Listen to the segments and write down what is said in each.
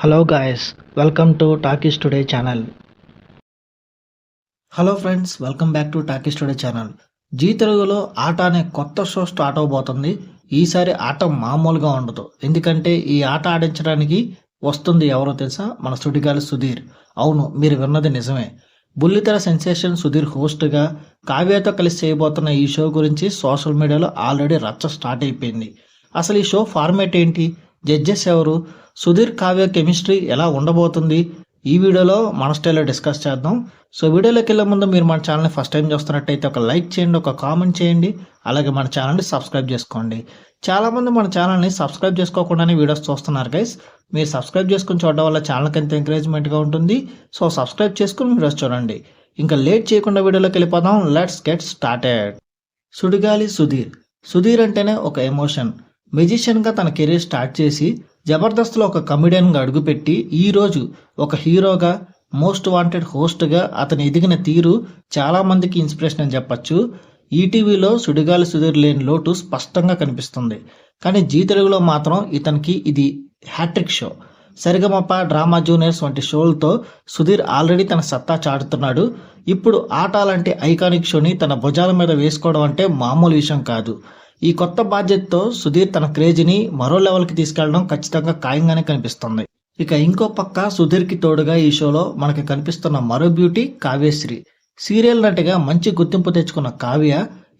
Hello guys welcome to talkies today channel hello friends welcome back to talkies today channel Zee తెలుగులో ఆట అనే కొత్త show start అవబోతుంది. ఈసారి ఆట మామూలుగా ఉండదు. ఎందుకంటే ఈ ఆట ఆడించడానికి వస్తుంది ఎవరో తెలుసా? మన సుడిగాలి సుధీర్. అవును మీరు విన్నది నిజమే. బుల్లితెర సెన్సేషన్ సుధీర్ హోస్ట్గా కావ్యతో కలిసి చేయబోతున్న ఈ షో గురించి సోషల్ మీడియాలో ఆల్రెడీ రచ్చ స్టార్ట్ అయిపోయింది. అసలు ఈ షో ఫార్మేట్ ఏంటి? జడ్జెస్ ఎవరు? సుధీర్ కావ్య కెమిస్ట్రీ ఎలా ఉండబోతుంది? ఈ వీడియోలో మన స్టైల్లో డిస్కస్ చేద్దాం. సో వీడియోలోకి వెళ్ళే ముందు మీరు మన ఛానల్ని ఫస్ట్ టైం చూస్తున్నట్టయితే ఒక లైక్ చేయండి ఒక కామెంట్ చేయండి అలాగే మన ఛానల్ని సబ్స్క్రైబ్ చేసుకోండి. చాలామంది మన ఛానల్ని సబ్స్క్రైబ్ చేసుకోకుండానే వీడియోస్ చూస్తున్నారు గైస్ మీరు సబ్స్క్రైబ్ చేసుకుని చూడడం వల్ల ఛానల్కి ఎంత ఎంకరేజ్మెంట్గా ఉంటుంది? సో సబ్స్క్రైబ్ చేసుకుని వీడియోస్ చూడండి. ఇంకా లేట్ చేయకుండా వీడియోలోకి వెళ్ళిపోదాం. Let's get started Sudigali Sudheer. Sudheer అంటేనే ఒక ఎమోషన్ మెజిషియన్గా తన కెరీర్ స్టార్ట్ చేసి జబర్దస్త్లో ఒక కమెడియన్గా అడుగుపెట్టి ఈరోజు ఒక హీరోగా మోస్ట్ వాంటెడ్ హోస్ట్గా అతను ఎదిగిన తీరు చాలామందికి ఇన్స్పిరేషన్ అని చెప్పచ్చు. ఈటీవీలో సుడిగాలి సుధీర్ లేని లోటు స్పష్టంగా కనిపిస్తుంది. కానీ జీ తెలుగులో మాత్రం ఇతనికి ఇది hattrick show. Sarigamapa drama juniors వంటి షోలతో సుధీర్ ఆల్రెడీ తన సత్తా చాటుతున్నాడు. ఇప్పుడు ఆట లాంటి ఐకానిక్ షోని తన భుజాల మీద వేసుకోవడం అంటే మామూలు విషయం కాదు. ఈ కొత్త బాధ్యతతో సుధీర్ తన క్రేజ్ని మరో లెవెల్కి తీసుకెళ్ళడం ఖచ్చితంగా ఖాయంగానే కనిపిస్తుంది. ఇక ఇంకో పక్క సుధీర్కి తోడుగా ఈ షోలో మనకి కనిపిస్తున్న మరో బ్యూటీ కావ్యశ్రీ. సీరియల్ నటిగా మంచి గుర్తింపు తెచ్చుకున్న కావ్య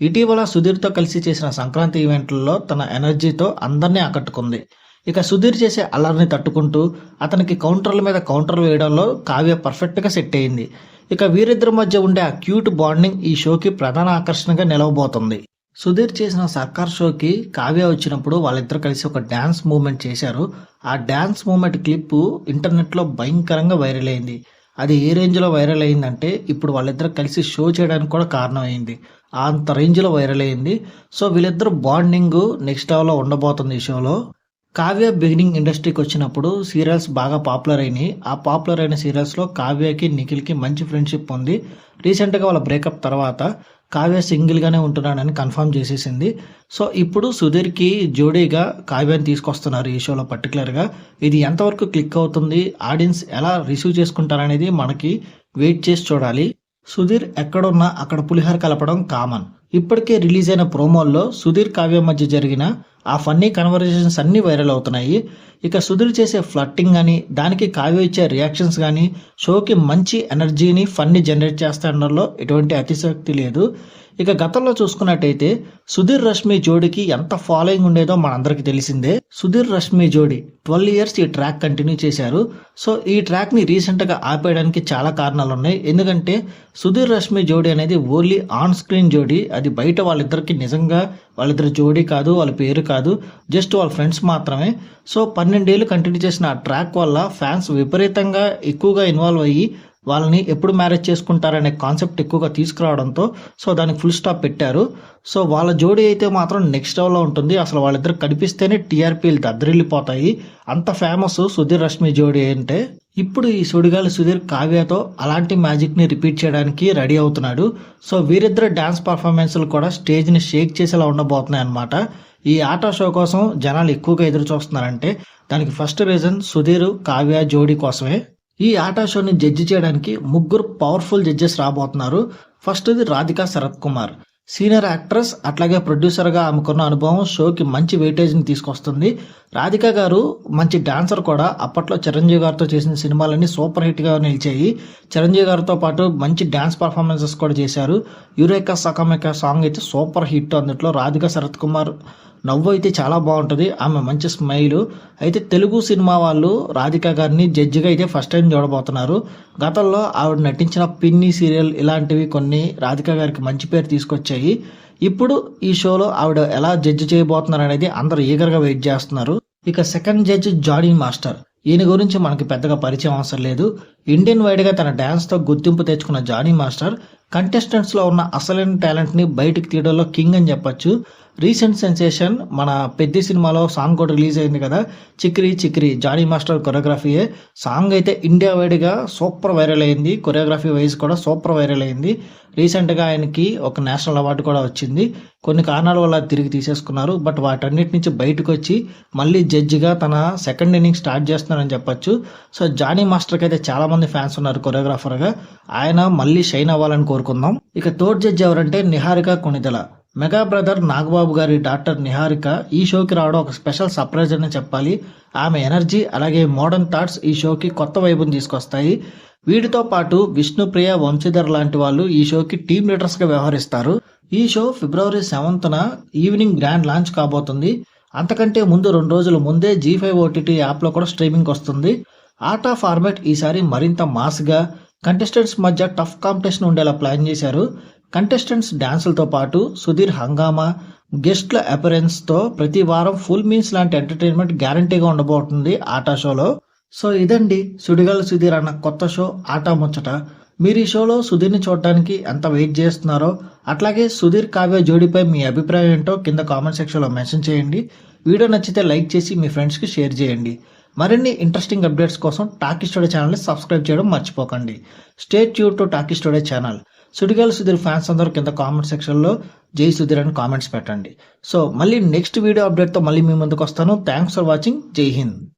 ఇటీవల సుధీర్తో కలిసి చేసిన సంక్రాంతి ఈవెంట్లలో తన ఎనర్జీతో అందరినీ ఆకట్టుకుంది. ఇక సుధీర్ చేసే అల్లరిని తట్టుకుంటూ అతనికి కౌంటర్ల మీద కౌంటర్లు వేయడంలో కావ్య పర్ఫెక్ట్గా సెట్ అయింది. ఇక వీరిద్దరి మధ్య ఉండే ఆ క్యూట్ బాండింగ్ ఈ షోకి ప్రధాన ఆకర్షణగా నిలవబోతుంది. సుధీర్ చేసిన సర్కార్ షోకి కావ్య వచ్చినప్పుడు వాళ్ళిద్దరు కలిసి ఒక డ్యాన్స్ మూమెంట్ చేశారు. ఆ డ్యాన్స్ మూమెంట్ క్లిప్ ఇంటర్నెట్లో భయంకరంగా వైరల్ అయింది. అది ఏ రేంజ్లో వైరల్ అయిందంటే ఇప్పుడు వాళ్ళిద్దరు కలిసి షో చేయడానికి కూడా కారణం అయింది అంత రేంజ్లో వైరల్ అయింది. సో వీళ్ళిద్దరు బాండింగ్ నెక్స్ట్ లెవెల్లో ఉండబోతుంది ఈ షోలో. కావ్య బిగినింగ్ ఇండస్ట్రీకి వచ్చినప్పుడు సీరియల్స్ బాగా పాపులర్ అయినాయి. ఆ పాపులర్ అయిన సీరియల్స్లో కావ్యకి నిఖిల్కి మంచి ఫ్రెండ్షిప్ ఉంది. రీసెంట్గా వాళ్ళ బ్రేకప్ తర్వాత కావ్య సింగిల్గానే ఉంటున్నాడని కన్ఫర్మ్ చేసేసింది. సో ఇప్పుడు సుధీర్కి జోడీగా కావ్యాన్ని తీసుకొస్తున్నారు ఈ షోలో పర్టికులర్గా. ఇది ఎంతవరకు క్లిక్ అవుతుంది? ఆడియన్స్ ఎలా రిసీవ్ చేసుకుంటారనేది మనకి వెయిట్ చేసి చూడాలి. సుధీర్ ఎక్కడున్నా అక్కడ పులిహార కలపడం కామన్. ఇప్పటికే రిలీజ్ అయిన ప్రోమోల్లో సుధీర్ కావ్య మధ్య జరిగిన ఆ ఫన్నీ కన్వర్జేషన్స్ అన్నీ వైరల్ అవుతున్నాయి. ఇక సుధీర్ చేసే ఫ్లట్టింగ్ కానీ దానికి కావ్య ఇచ్చే రియాక్షన్స్ కానీ షోకి మంచి ఎనర్జీని ఫన్ని జనరేట్ చేస్తాడంలో ఎటువంటి అతిశక్తి లేదు. ఇక గతంలో చూసుకున్నట్టయితే సుధీర్ రష్మి జోడికి ఎంత ఫాలోయింగ్ ఉండేదో మనందరికీ తెలిసిందే. సుధీర్ రష్మి జోడి ట్వెల్వ్ ఇయర్స్ ఈ ట్రాక్ కంటిన్యూ చేశారు. సో ఈ ట్రాక్ని రీసెంట్గా ఆపేయడానికి చాలా కారణాలు ఉన్నాయి. ఎందుకంటే సుధీర్ రష్మి జోడి అనేది ఓన్లీ ఆన్ స్క్రీన్ జోడి. అది బయట వాళ్ళిద్దరికి నిజంగా వాళ్ళిద్దరు జోడీ కాదు వాళ్ళ పేరు కాదు జస్ట్ వాళ్ళ ఫ్రెండ్స్ మాత్రమే. సో పన్నెండేళ్ళు కంటిన్యూ చేసిన ఆ ట్రాక్ వల్ల ఫ్యాన్స్ విపరీతంగా ఎక్కువగా ఇన్వాల్వ్ అయ్యి వాళ్ళని ఎప్పుడు మ్యారేజ్ చేసుకుంటారనే కాన్సెప్ట్ ఎక్కువగా తీసుకురావడంతో సో దానికి ఫుల్ స్టాప్ పెట్టారు. సో వాళ్ళ జోడీ అయితే మాత్రం నెక్స్ట్ లెవెల్లో ఉంటుంది. అసలు వాళ్ళిద్దరు కనిపిస్తేనే టీఆర్పీలు దద్దరిల్లిపోతాయి. అంత ఫేమస్ సుధీర్ రష్మి జోడీ అంటే. ఇప్పుడు ఈ సుడిగాలి సుధీర్ కావ్యతో అలాంటి మ్యాజిక్ని రిపీట్ చేయడానికి రెడీ అవుతున్నాడు. సో వీరిద్దరు డ్యాన్స్ పర్ఫార్మెన్స్లు కూడా స్టేజ్ని షేక్ చేసేలా ఉండబోతున్నాయి అన్నమాట. ఈ ఆట షో కోసం జనాలు ఎక్కువగా ఎదురు చూస్తున్నారంటే దానికి ఫస్ట్ రీజన్ సుధీర్ కావ్య జోడీ కోసమే. ఈ ఆటా షోని జడ్జి చేయడానికి ముగ్గురు పవర్ఫుల్ జడ్జెస్ రాబోతున్నారు. ఫస్ట్ది రాధికా శరత్ కుమార్. సీనియర్ యాక్ట్రెస్ అట్లాగే ప్రొడ్యూసర్గా ఆమెకున్న అనుభవం షోకి మంచి వెయిటేజ్ని తీసుకొస్తుంది. రాధిక గారు మంచి డాన్సర్ కూడా. అప్పట్లో చిరంజీవి గారితో చేసిన సినిమాలన్నీ సూపర్ హిట్గా నిలిచాయి. చిరంజీవి గారితో పాటు మంచి డాన్స్ పర్ఫార్మెన్సెస్ కూడా చేశారు. యురేకా సకమేక సాంగ్ అయితే సూపర్ హిట్ అందుట్లో రాధిక శరత్ కుమార్ నవ్వు అయితే చాలా బాగుంటుంది. ఆమె మంచి స్మైల్. అయితే తెలుగు సినిమా వాళ్ళు రాధిక గారిని జడ్జిగా అయితే ఫస్ట్ టైం చూడబోతున్నారు. గతంలో ఆవిడ నటించిన పిన్ని సీరియల్ ఇలాంటివి కొన్ని రాధిక గారికి మంచి పేరు తీసుకొచ్చాయి. ఇప్పుడు ఈ షోలో ఆవిడ ఎలా జడ్జి చేయబోతున్నారు అనేది అందరూ ఈగర్గా వెయిట్ చేస్తున్నారు. ఇక సెకండ్ జడ్జి జాడీ మాస్టర్. ఈయన గురించి మనకి పెద్దగా పరిచయం అవసరం లేదు. ఇండియన్ వైడ్గా తన డ్యాన్స్తో గుర్తింపు తెచ్చుకున్న జానీ మాస్టర్. కంటెస్టెంట్స్లో ఉన్న అసలైన టాలెంట్ని బయటికి తీయడంలో కింగ్ అని చెప్పొచ్చు. రీసెంట్ సెన్సేషన్ మన పెద్ద సినిమాలో సాంగ్ కూడా రిలీజ్ అయింది కదా. చిక్రీ చిక్రీ జానీ మాస్టర్ కొరియోగ్రఫీయే. సాంగ్ అయితే ఇండియా వైడ్గా సూపర్ వైరల్ అయింది. కొరియోగ్రఫీ వైజ్ కూడా సూపర్ వైరల్ అయింది. రీసెంట్గా ఆయనకి ఒక నేషనల్ అవార్డు కూడా వచ్చింది. కొన్ని కారణాల వల్ల తిరిగి తీసేసుకున్నారు. బట్ వాటన్నిటి నుంచి బయటకు వచ్చి మళ్ళీ జడ్జిగా తన సెకండ్ ఇన్నింగ్ స్టార్ట్ చేస్తున్నారని చెప్పొచ్చు. సో జానీ మాస్టర్కి అయితే చాలామంది ఫ్యాన్స్ ఉన్నారు కొరియోగ్రాఫర్గా. ఆయన మళ్ళీ షైన్ అవ్వాలని కోరుకుందాం. ఇక థర్డ్ జడ్జి ఎవరంటే నిహారిక కొణిదల మెగా బ్రదర్ నాగబాబు గారి డాక్టర్ నిహారిక ఈ షోకి రావడం ఒక స్పెషల్ సర్ప్రైజ్ అని చెప్పాలి. ఆమె ఎనర్జీ అలాగే మోడర్న్ థాట్స్ ఈ షోకి కొత్త వైపుని తీసుకొస్తాయి. వీటితో పాటు విష్ణుప్రియ వంశీధర్ లాంటి వాళ్ళు ఈ షోకి టీమ్ లీడర్స్గా వ్యవహరిస్తారు. ఈ షో ఫిబ్రవరి సెవెంత్న ఈవినింగ్ గ్రాండ్ లాంచ్ కాబోతుంది. అంతకంటే ముందు రెండు రోజుల ముందే జీ ఫైవ్ ఓటీటీ యాప్లో కూడా స్ట్రీమింగ్ వస్తుంది. ఆటా ఫార్మాట్ ఈసారి మరింత మాస్గా కంటెస్టెంట్స్ మధ్య టఫ్ కాంపిటీషన్ ఉండేలా ప్లాన్ చేశారు. కంటెస్టెంట్స్ డాన్సులతో పాటు సుధీర్ హంగామా గెస్ట్ల అపరెన్స్తో ప్రతి వారం ఫుల్ మీల్స్ లాంటి ఎంటర్టైన్మెంట్ గ్యారంటీగా ఉండబోతుంది ఆటా షోలో. సో ఇదండి సుడిగాలి సుధీర్ అన్న కొత్త షో ఆటా ముచ్చట. మీరు ఈ షోలో సుధీర్ని చూడడానికి ఎంత వెయిట్ చేస్తున్నారో అట్లాగే సుధీర్ కావ్య జోడీపై మీ అభిప్రాయం ఏంటో కింద కామెంట్ సెక్షన్లో మెన్షన్ చేయండి. వీడియో నచ్చితే లైక్ చేసి మీ ఫ్రెండ్స్కి షేర్ చేయండి. మరిన్ని ఇంట్రెస్టింగ్ అప్డేట్స్ కోసం టాకీ స్టోడే ఛానల్ని సబ్స్క్రైబ్ చేయడం మర్చిపోకండి. Stay tour to talkies today channel. Sudigali Sudheer fans అందరూ కింద కామెంట్ సెక్షన్లో జై సుధీర్ అని కామెంట్స్ పెట్టండి. సో మళ్ళీ నెక్స్ట్ వీడియో అప్డేట్తో మళ్ళీ మీ ముందుకు వస్తాను. థ్యాంక్స్ ఫర్ వాచింగ్ జై హింద్.